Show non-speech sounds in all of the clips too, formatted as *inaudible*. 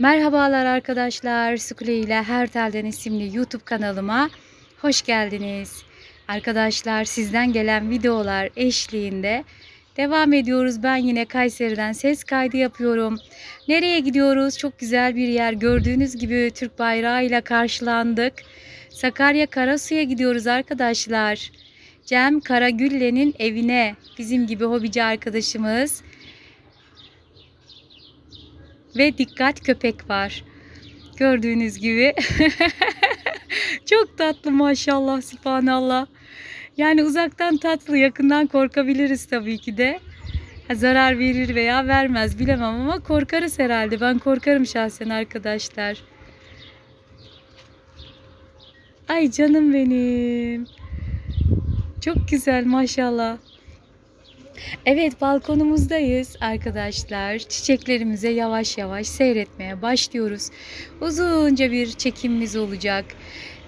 Merhabalar arkadaşlar. Sukule ile Her Telden isimli YouTube kanalıma hoş geldiniz. Arkadaşlar sizden gelen videolar eşliğinde devam ediyoruz. Ben yine Kayseri'den ses kaydı yapıyorum. Nereye gidiyoruz? Çok güzel bir yer. Gördüğünüz gibi Türk bayrağıyla karşılandık. Sakarya Karasu'ya gidiyoruz arkadaşlar. Cem Karagülle'nin evine bizim gibi hobici arkadaşımız ve dikkat köpek var. Gördüğünüz gibi. *laughs* Çok tatlı maşallah subhanallah. Yani uzaktan tatlı yakından korkabiliriz tabii ki de. Zarar verir veya vermez bilemem ama korkarız herhalde. Ben korkarım şahsen arkadaşlar. Ay canım benim. Çok güzel maşallah. Evet balkonumuzdayız arkadaşlar. Çiçeklerimize yavaş yavaş seyretmeye başlıyoruz. Uzunca bir çekimimiz olacak.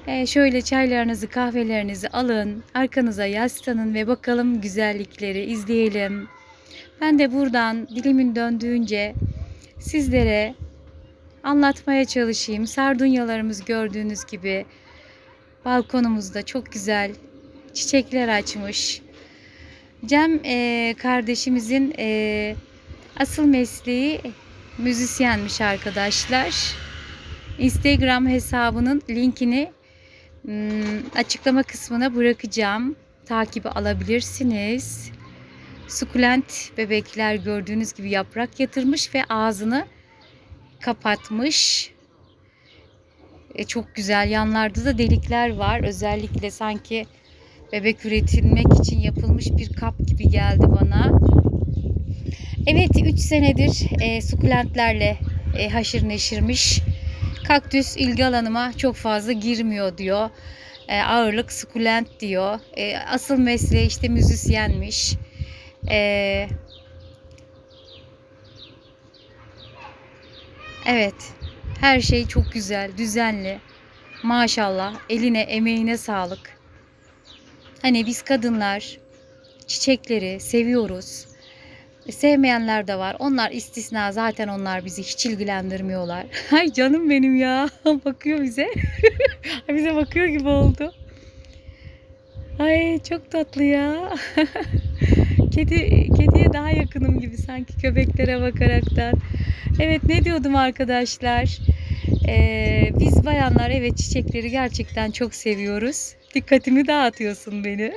Ee, şöyle çaylarınızı kahvelerinizi alın. Arkanıza yaslanın ve bakalım güzellikleri izleyelim. Ben de buradan dilimin döndüğünce sizlere anlatmaya çalışayım. Sardunyalarımız gördüğünüz gibi balkonumuzda çok güzel çiçekler açmış. Cem e, kardeşimizin e, asıl mesleği müzisyenmiş arkadaşlar. Instagram hesabının linkini m, açıklama kısmına bırakacağım. Takibi alabilirsiniz. Sukulent bebekler gördüğünüz gibi yaprak yatırmış ve ağzını kapatmış. E, çok güzel yanlarda da delikler var. Özellikle sanki bebek üretilmek için yapılmış bir kap gibi geldi bana. Evet 3 senedir e, sukulentlerle e, haşır neşirmiş. Kaktüs ilgi alanıma çok fazla girmiyor diyor. E, ağırlık sukulent diyor. E, asıl mesleği işte müzisyenmiş. E, evet her şey çok güzel, düzenli. Maşallah eline emeğine sağlık. Hani biz kadınlar çiçekleri seviyoruz. Sevmeyenler de var. Onlar istisna. Zaten onlar bizi hiç ilgilendirmiyorlar. *laughs* Ay canım benim ya. *laughs* bakıyor bize. *laughs* bize bakıyor gibi oldu. Ay çok tatlı ya. Kedi, kediye daha yakınım gibi sanki köpeklere bakaraktan. Evet ne diyordum arkadaşlar? Ee, biz bayanlar evet çiçekleri gerçekten çok seviyoruz. Dikkatimi dağıtıyorsun beni. *laughs*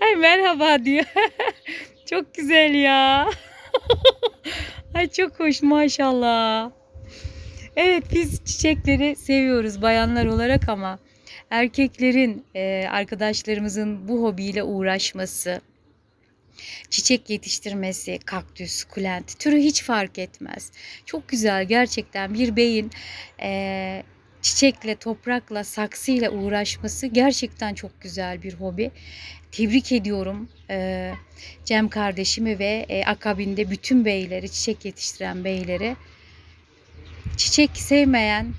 Ay merhaba diyor. *laughs* çok güzel ya. *laughs* Ay çok hoş maşallah. Evet biz çiçekleri seviyoruz bayanlar olarak ama erkeklerin e, arkadaşlarımızın bu hobiyle uğraşması, çiçek yetiştirmesi, kaktüs, kulent türü hiç fark etmez. Çok güzel gerçekten bir beyin e, çiçekle, toprakla, saksıyla uğraşması gerçekten çok güzel bir hobi. Tebrik ediyorum e, Cem kardeşimi ve e, akabinde bütün beyleri, çiçek yetiştiren beyleri. Çiçek sevmeyen,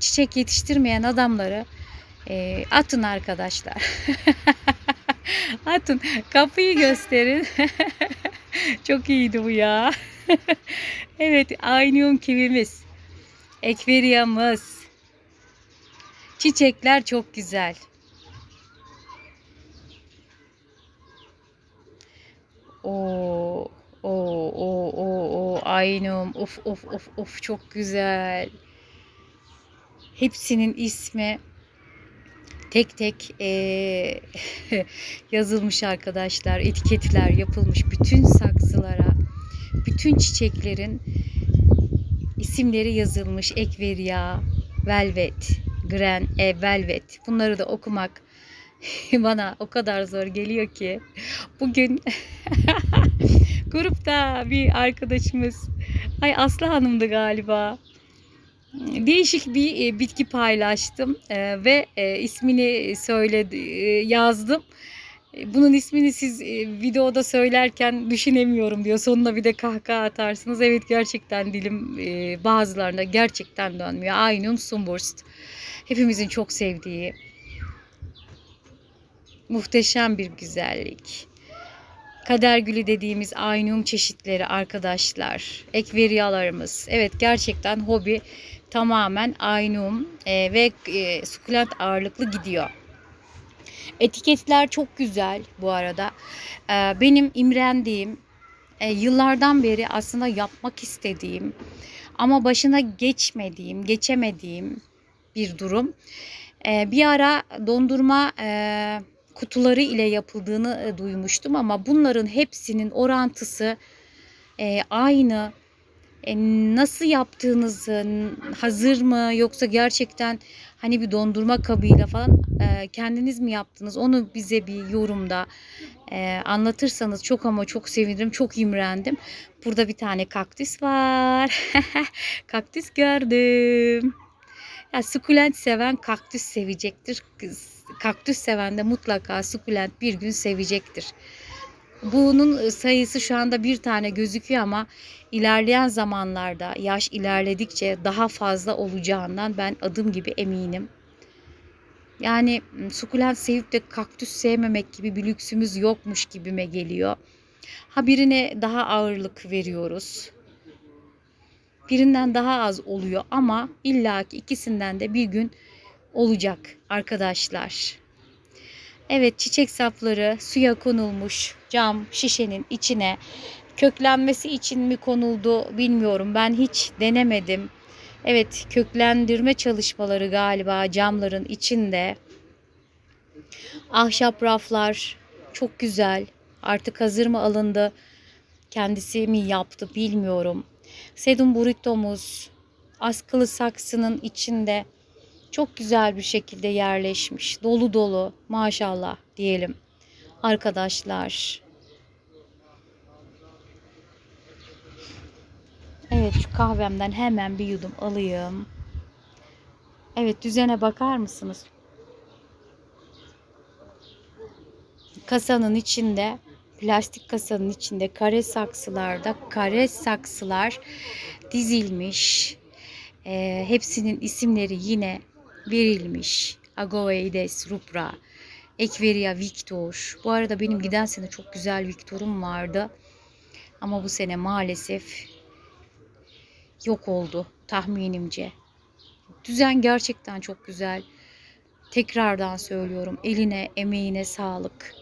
çiçek yetiştirmeyen adamları e, atın arkadaşlar. *laughs* atın. Kapıyı gösterin. *laughs* çok iyiydi bu ya. *laughs* evet, aynıyum kivimiz. Ekveriyamız. Çiçekler çok güzel. O o o o o aynum of of of of çok güzel. Hepsinin ismi tek tek e, *laughs* yazılmış arkadaşlar. Etiketler yapılmış bütün saksılara, bütün çiçeklerin isimleri yazılmış. Ekveria, Velvet, Gren, e, Velvet. Bunları da okumak *laughs* bana o kadar zor geliyor ki. Bugün *laughs* grupta bir arkadaşımız, ay Aslı Hanım'dı galiba. Değişik bir e, bitki paylaştım e, ve ismini söyledi, yazdım. E, Bunun ismini siz e, videoda söylerken düşünemiyorum diyor. Sonuna bir de kahkaha atarsınız. Evet gerçekten dilim e, bazılarında gerçekten dönmüyor. Aynum Sumburst. Hepimizin çok sevdiği muhteşem bir güzellik. kader gülü dediğimiz aynum çeşitleri arkadaşlar. Ekveriyalarımız. Evet gerçekten hobi tamamen aynum ve sukulent ağırlıklı gidiyor. Etiketler çok güzel bu arada. E, benim imrendiğim, e, yıllardan beri aslında yapmak istediğim ama başına geçmediğim, geçemediğim bir durum. E, bir ara dondurma e, kutuları ile yapıldığını e, duymuştum ama bunların hepsinin orantısı aynı. Nasıl yaptığınızı, hazır mı yoksa gerçekten hani bir dondurma kabıyla falan e, kendiniz mi yaptınız? Onu bize bir yorumda e, anlatırsanız çok ama çok sevinirim. Çok imrendim. Burada bir tane kaktüs var. *laughs* kaktüs gördüm. Ya sukulent seven kaktüs sevecektir. Kaktüs seven de mutlaka sukulent bir gün sevecektir. Bunun sayısı şu anda bir tane gözüküyor ama ilerleyen zamanlarda yaş ilerledikçe daha fazla olacağından ben adım gibi eminim. Yani sukulent sevip de kaktüs sevmemek gibi bir lüksümüz yokmuş gibime geliyor. Ha birine daha ağırlık veriyoruz. Birinden daha az oluyor ama illaki ikisinden de bir gün olacak arkadaşlar. Evet çiçek sapları suya konulmuş cam şişenin içine köklenmesi için mi konuldu bilmiyorum. Ben hiç denemedim. Evet köklendirme çalışmaları galiba camların içinde. Ahşap raflar çok güzel. Artık hazır mı alındı? Kendisi mi yaptı bilmiyorum. Sedum burritomuz askılı saksının içinde çok güzel bir şekilde yerleşmiş. Dolu dolu maşallah diyelim arkadaşlar. Evet şu kahvemden hemen bir yudum alayım. Evet düzene bakar mısınız? Kasanın içinde plastik kasanın içinde kare saksılarda kare saksılar dizilmiş. Ee, hepsinin isimleri yine verilmiş. Agoeides rubra, Equeria Victor. Bu arada benim giden sene çok güzel Victor'um vardı. Ama bu sene maalesef yok oldu tahminimce. Düzen gerçekten çok güzel. Tekrardan söylüyorum. Eline, emeğine sağlık.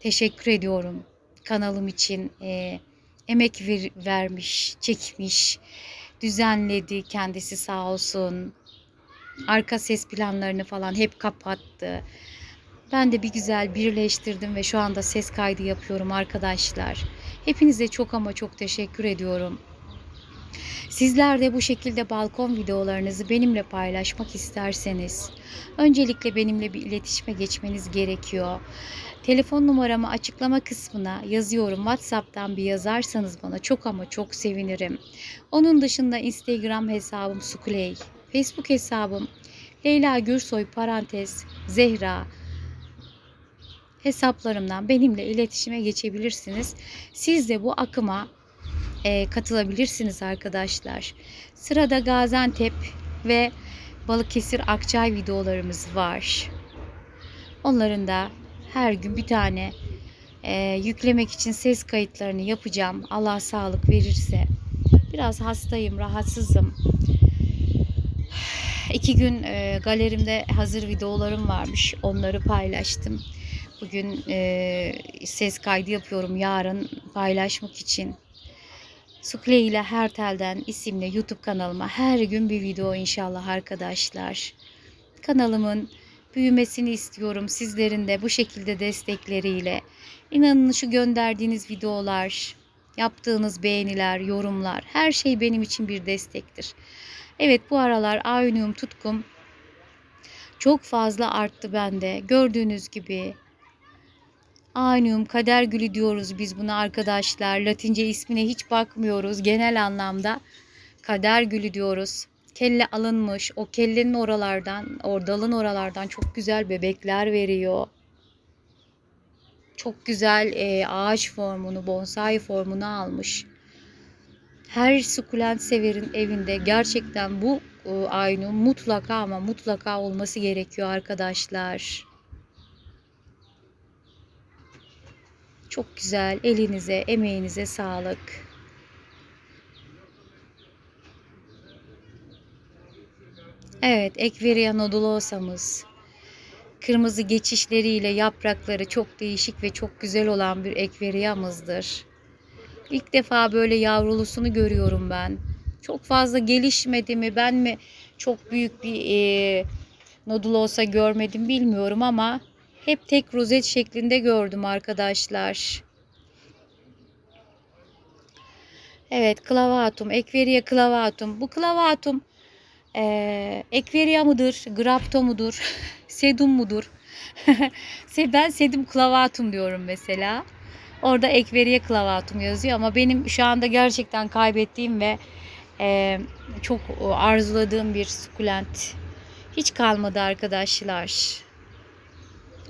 Teşekkür ediyorum kanalım için. e, emek ver- vermiş, çekmiş, düzenledi kendisi sağ olsun. Arka ses planlarını falan hep kapattı. Ben de bir güzel birleştirdim ve şu anda ses kaydı yapıyorum arkadaşlar. Hepinize çok ama çok teşekkür ediyorum. Sizler de bu şekilde balkon videolarınızı benimle paylaşmak isterseniz öncelikle benimle bir iletişime geçmeniz gerekiyor. Telefon numaramı açıklama kısmına yazıyorum. WhatsApp'tan bir yazarsanız bana çok ama çok sevinirim. Onun dışında Instagram hesabım Sukuley, Facebook hesabım Leyla Gürsoy parantez Zehra hesaplarımdan benimle iletişime geçebilirsiniz. Siz de bu akıma e, katılabilirsiniz arkadaşlar. Sırada Gaziantep ve Balıkesir Akçay videolarımız var. Onların da her gün bir tane e, yüklemek için ses kayıtlarını yapacağım. Allah sağlık verirse. Biraz hastayım, rahatsızım. İki gün e, galerimde hazır videolarım varmış. Onları paylaştım. Bugün e, ses kaydı yapıyorum yarın paylaşmak için. Sukle ile Her Tel'den isimli YouTube kanalıma her gün bir video inşallah arkadaşlar. Kanalımın büyümesini istiyorum sizlerin de bu şekilde destekleriyle. İnanın şu gönderdiğiniz videolar, yaptığınız beğeniler, yorumlar her şey benim için bir destektir. Evet bu aralar Ayunium tutkum çok fazla arttı bende. Gördüğünüz gibi Aynium kader gülü diyoruz biz buna arkadaşlar. Latince ismine hiç bakmıyoruz. Genel anlamda kader gülü diyoruz. Kelle alınmış. O kellenin oralardan, o dalın oralardan çok güzel bebekler veriyor. Çok güzel e, ağaç formunu, bonsai formunu almış. Her sukulent severin evinde gerçekten bu e, aynum mutlaka ama mutlaka olması gerekiyor arkadaşlar. Çok güzel. Elinize, emeğinize sağlık. Evet, Ekveria nodulosa'mız. Kırmızı geçişleriyle yaprakları çok değişik ve çok güzel olan bir ekveriyamızdır. İlk defa böyle yavrulusunu görüyorum ben. Çok fazla gelişmedi mi ben mi çok büyük bir e, nodulosa görmedim bilmiyorum ama hep tek rozet şeklinde gördüm arkadaşlar. Evet clavatum, Ekveria clavatum. Bu clavatum e, mıdır, grapto mudur, *laughs* sedum mudur? *laughs* Ben sedum clavatum diyorum mesela. Orada Ekveria clavatum yazıyor ama benim şu anda gerçekten kaybettiğim ve e, çok arzuladığım bir sukulent hiç kalmadı arkadaşlar.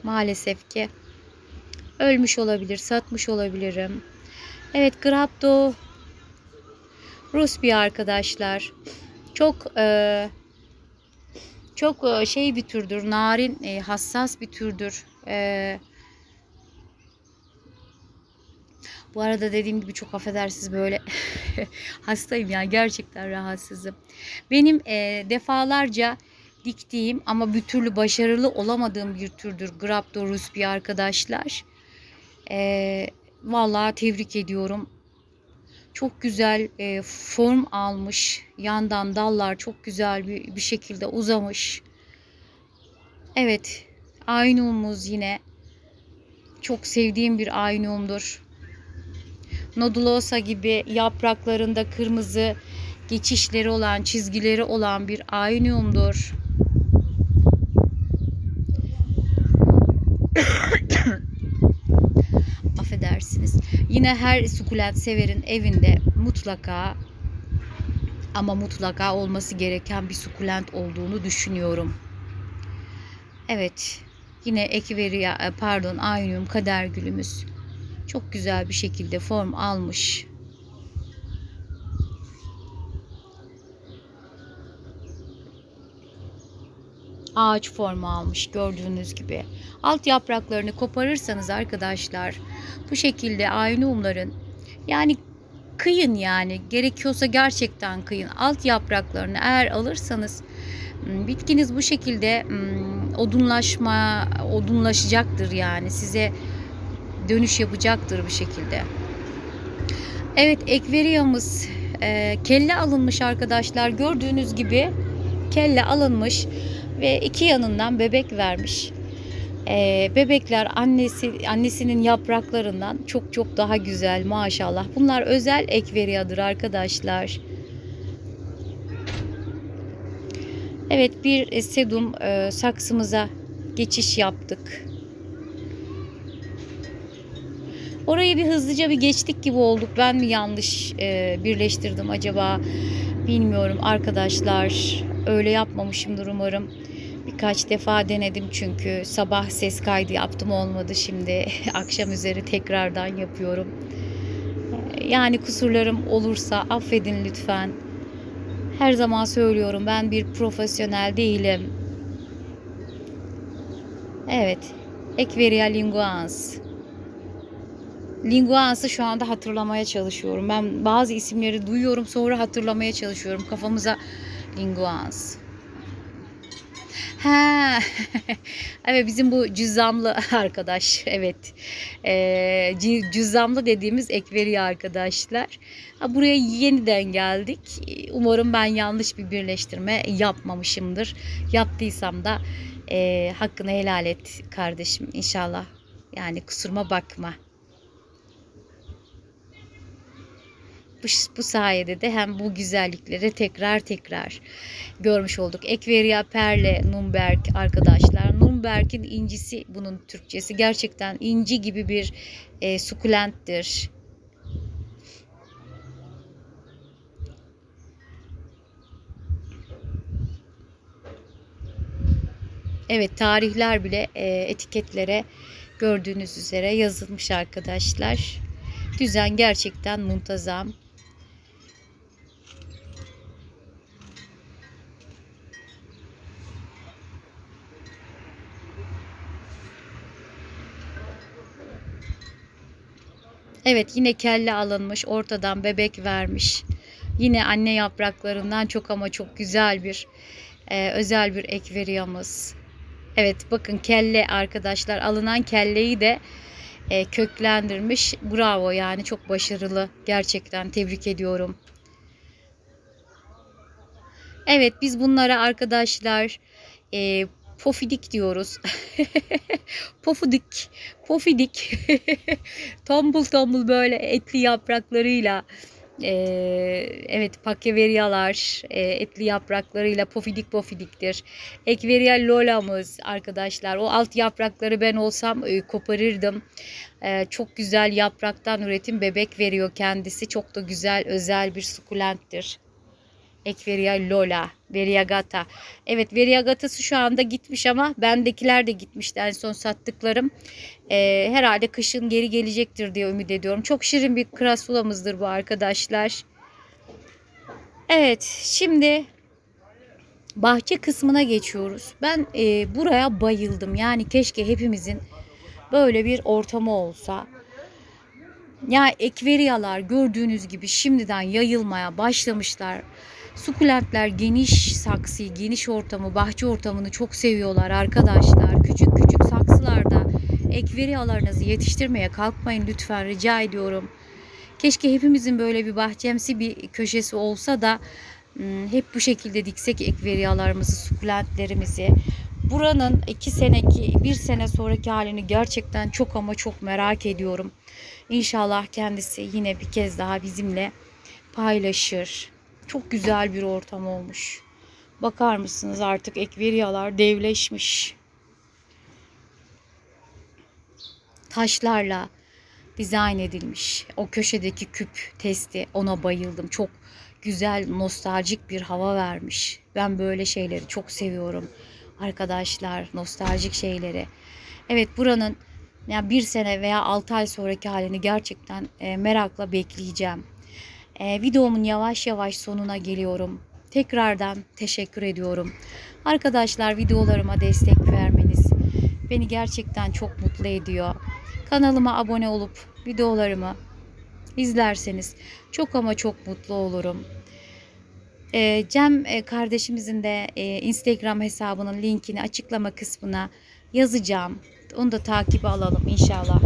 Maalesef ki ölmüş olabilir, satmış olabilirim. Evet, Grapto Rus bir arkadaşlar. Çok e, çok e, şey bir türdür, narin, e, hassas bir türdür. E, bu arada dediğim gibi çok affedersiniz böyle *laughs* hastayım yani gerçekten rahatsızım. Benim e, defalarca diktiğim ama bir türlü başarılı olamadığım bir türdür Graptorus bir arkadaşlar. E, vallahi tebrik ediyorum. Çok güzel e, form almış. Yandan dallar çok güzel bir, bir şekilde uzamış. Evet. Aynumuz yine. Çok sevdiğim bir aynumdur. Nodulosa gibi yapraklarında kırmızı geçişleri olan, çizgileri olan bir aynumdur. *coughs* Affedersiniz. Yine her sukulent severin evinde mutlaka ama mutlaka olması gereken bir sukulent olduğunu düşünüyorum. Evet. Yine Ekiveria e, pardon Aynium kader gülümüz çok güzel bir şekilde form almış. Ağaç formu almış gördüğünüz gibi. Alt yapraklarını koparırsanız arkadaşlar bu şekilde aynumların yani kıyın yani gerekiyorsa gerçekten kıyın. Alt yapraklarını eğer alırsanız hmm, bitkiniz bu şekilde hmm, odunlaşma odunlaşacaktır yani size dönüş yapacaktır bir şekilde. Evet ekveriyamız e, kelle alınmış arkadaşlar gördüğünüz gibi kelle alınmış ve iki yanından bebek vermiş. Ee, bebekler annesi annesinin yapraklarından çok çok daha güzel maşallah. Bunlar özel ekveriyadır arkadaşlar. Evet bir sedum e, saksımıza geçiş yaptık. Orayı bir hızlıca bir geçtik gibi olduk. Ben mi yanlış e, birleştirdim acaba? Bilmiyorum arkadaşlar. Öyle yapmamışımdır umarım. Birkaç defa denedim çünkü sabah ses kaydı yaptım olmadı şimdi *laughs* akşam üzeri tekrardan yapıyorum. Yani kusurlarım olursa affedin lütfen. Her zaman söylüyorum ben bir profesyonel değilim. Evet. Ekveria linguans. Linguans'ı şu anda hatırlamaya çalışıyorum. Ben bazı isimleri duyuyorum sonra hatırlamaya çalışıyorum. Kafamıza linguans. Ha, *laughs* evet bizim bu cüzzamlı arkadaş. Evet. Ee, cüzzamlı dediğimiz ekveri arkadaşlar. Ha, buraya yeniden geldik. Umarım ben yanlış bir birleştirme yapmamışımdır. Yaptıysam da e, hakkını helal et kardeşim inşallah. Yani kusuruma bakma. Bu, sayede de hem bu güzellikleri tekrar tekrar görmüş olduk. Ekveria Perle Nürnberg arkadaşlar. Nürnberg'in incisi bunun Türkçesi. Gerçekten inci gibi bir e, sukulenttir. Evet tarihler bile e, etiketlere gördüğünüz üzere yazılmış arkadaşlar. Düzen gerçekten muntazam. Evet yine kelle alınmış ortadan bebek vermiş. Yine anne yapraklarından çok ama çok güzel bir e, özel bir ekveriyamız. Evet bakın kelle arkadaşlar alınan kelleyi de e, köklendirmiş. Bravo yani çok başarılı. Gerçekten tebrik ediyorum. Evet biz bunlara arkadaşlar e, pofidik diyoruz. *laughs* Pofidik, *laughs* pofidik. tombul tombul böyle etli yapraklarıyla e, evet pakeveriyalar e, etli yapraklarıyla pofidik pofidiktir. Ekveria lolamız arkadaşlar. O alt yaprakları ben olsam e, koparırdım. E, çok güzel yapraktan üretim bebek veriyor kendisi. Çok da güzel özel bir sukulenttir. Ekveria Lola, Variegata. Evet Variegata'sı şu anda gitmiş ama bendekiler de gitmişti en son sattıklarım. Ee, herhalde kışın geri gelecektir diye ümit ediyorum. Çok şirin bir krasulamızdır bu arkadaşlar. Evet şimdi bahçe kısmına geçiyoruz. Ben e, buraya bayıldım. Yani keşke hepimizin böyle bir ortamı olsa. Ya ekveriyalar gördüğünüz gibi şimdiden yayılmaya başlamışlar. Sukulentler geniş saksıyı, geniş ortamı, bahçe ortamını çok seviyorlar arkadaşlar. Küçük küçük saksılarda ekveriyalarınızı yetiştirmeye kalkmayın lütfen rica ediyorum. Keşke hepimizin böyle bir bahçemsi bir köşesi olsa da hmm, hep bu şekilde diksek ekveriyalarımızı, sukulentlerimizi. Buranın iki seneki, bir sene sonraki halini gerçekten çok ama çok merak ediyorum. İnşallah kendisi yine bir kez daha bizimle paylaşır. Çok güzel bir ortam olmuş. Bakar mısınız artık ekveriyalar devleşmiş. Taşlarla dizayn edilmiş. O köşedeki küp testi ona bayıldım. Çok güzel nostaljik bir hava vermiş. Ben böyle şeyleri çok seviyorum. Arkadaşlar nostaljik şeyleri. Evet buranın yani bir sene veya altı ay sonraki halini gerçekten e, merakla bekleyeceğim. E, videomun yavaş yavaş sonuna geliyorum. Tekrardan teşekkür ediyorum. Arkadaşlar videolarıma destek vermeniz beni gerçekten çok mutlu ediyor. Kanalıma abone olup videolarımı izlerseniz çok ama çok mutlu olurum. E, Cem e, kardeşimizin de e, Instagram hesabının linkini açıklama kısmına yazacağım. Onu da takibe alalım inşallah.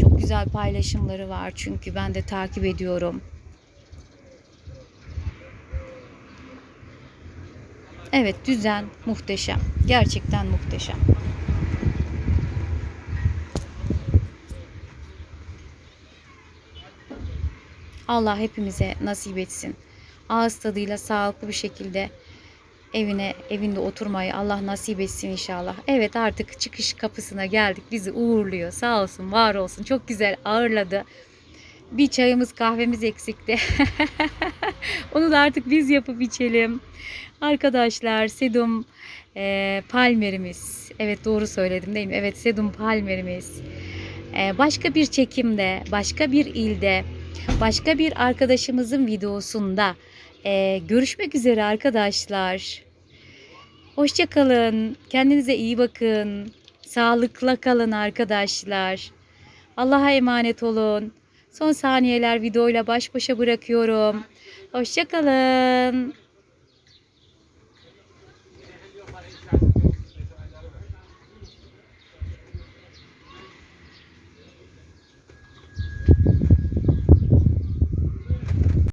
Çok güzel paylaşımları var çünkü ben de takip ediyorum. Evet düzen muhteşem. Gerçekten muhteşem. Allah hepimize nasip etsin. Ağız tadıyla sağlıklı bir şekilde evine evinde oturmayı Allah nasip etsin inşallah. Evet artık çıkış kapısına geldik. Bizi uğurluyor. Sağ olsun, var olsun. Çok güzel ağırladı. Bir çayımız kahvemiz eksikti. *laughs* Onu da artık biz yapıp içelim. Arkadaşlar sedum e, palmerimiz. Evet doğru söyledim değil mi? Evet sedum palmerimiz. E, başka bir çekimde, başka bir ilde, başka bir arkadaşımızın videosunda e, görüşmek üzere arkadaşlar. Hoşçakalın. Kendinize iyi bakın. Sağlıkla kalın arkadaşlar. Allah'a emanet olun. Son saniyeler videoyla baş başa bırakıyorum. Hoşçakalın.